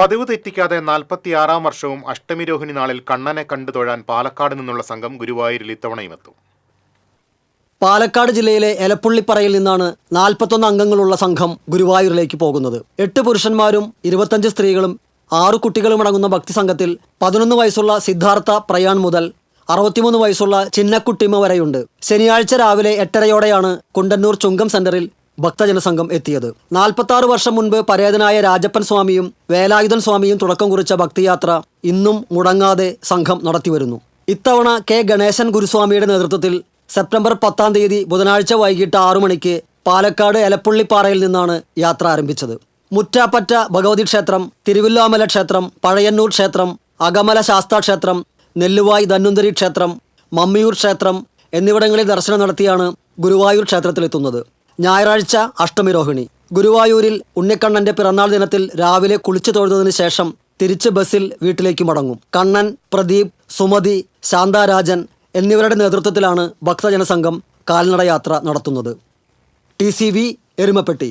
പതിവ് തെറ്റിക്കാതെ നാൽപ്പത്തിയാറാം വർഷവും അഷ്ടമിരോഹിണി നാളിൽ കണ്ണനെ കണ്ടു തൊഴാൻ പാലക്കാട് നിന്നുള്ള സംഘം ഗുരുവായൂരിൽ ഇത്തവണയും എത്തും. പാലക്കാട് ജില്ലയിലെ എലപ്പുള്ളിപ്പറയിൽ നിന്നാണ് നാൽപ്പത്തൊന്ന് അംഗങ്ങളുള്ള സംഘം ഗുരുവായൂരിലേക്ക് പോകുന്നത്. എട്ട് പുരുഷന്മാരും ഇരുപത്തഞ്ച് സ്ത്രീകളും ആറു കുട്ടികളും അടങ്ങുന്ന ഭക്തി സംഘത്തിൽ പതിനൊന്ന് വയസ്സുള്ള സിദ്ധാർത്ഥ പ്രയാൺ മുതൽ അറുപത്തിമൂന്ന് വയസ്സുള്ള ചിന്നക്കുട്ടിമ വരെയുണ്ട്. ശനിയാഴ്ച രാവിലെ എട്ടരയോടെയാണ് കുണ്ടന്നൂർ ചുങ്കം സെന്ററിൽ ഭക്തജനസംഘം എത്തിയത്. നാൽപ്പത്തി വർഷം മുൻപ് പരേതനായ രാജപ്പൻ സ്വാമിയും വേലായുധൻ സ്വാമിയും തുടക്കം കുറിച്ച ഭക്തിയാത്ര ഇന്നും മുടങ്ങാതെ സംഘം നടത്തിവരുന്നു. ഇത്തവണ കെ. ഗണേശൻ ഗുരുസ്വാമിയുടെ നേതൃത്വത്തിൽ സെപ്റ്റംബർ പത്താം തീയതി ബുധനാഴ്ച വൈകിട്ട് ആറു മണിക്ക് പാലക്കാട് എലപ്പുള്ളിപ്പാറയിൽ നിന്നാണ് യാത്ര ആരംഭിച്ചത്. മുറ്റാപ്പറ്റ ഭഗവതി ക്ഷേത്രം തിരുവില്ലാമല ക്ഷേത്രം പഴയന്നൂർ ക്ഷേത്രം അകമല ശാസ്താ ക്ഷേത്രം നെല്ലുവായ് ധന്വന്തരി ക്ഷേത്രം മമ്മിയൂർ ക്ഷേത്രം എന്നിവിടങ്ങളിൽ ദർശനം നടത്തിയാണ് ഗുരുവായൂർ ക്ഷേത്രത്തിലെത്തുന്നത്. ഞായറാഴ്ച അഷ്ടമി രോഹിണി. ഗുരുവായൂരിൽ ഉണ്ണിക്കണ്ണന്റെ പിറന്നാൾ ദിനത്തിൽ രാവിലെ കുളിച്ചു തൊഴുന്നതിന് ശേഷം തിരിച്ച് ബസ്സിൽ വീട്ടിലേക്ക് മടങ്ങും. കണ്ണൻ പ്രദീപ് സുമതി ശാന്താരാജൻ എന്നിവരുടെ നേതൃത്വത്തിലാണ് ഭക്തജനസംഘം കാൽനടയാത്ര നടത്തുന്നത്. T C V Erumapetty.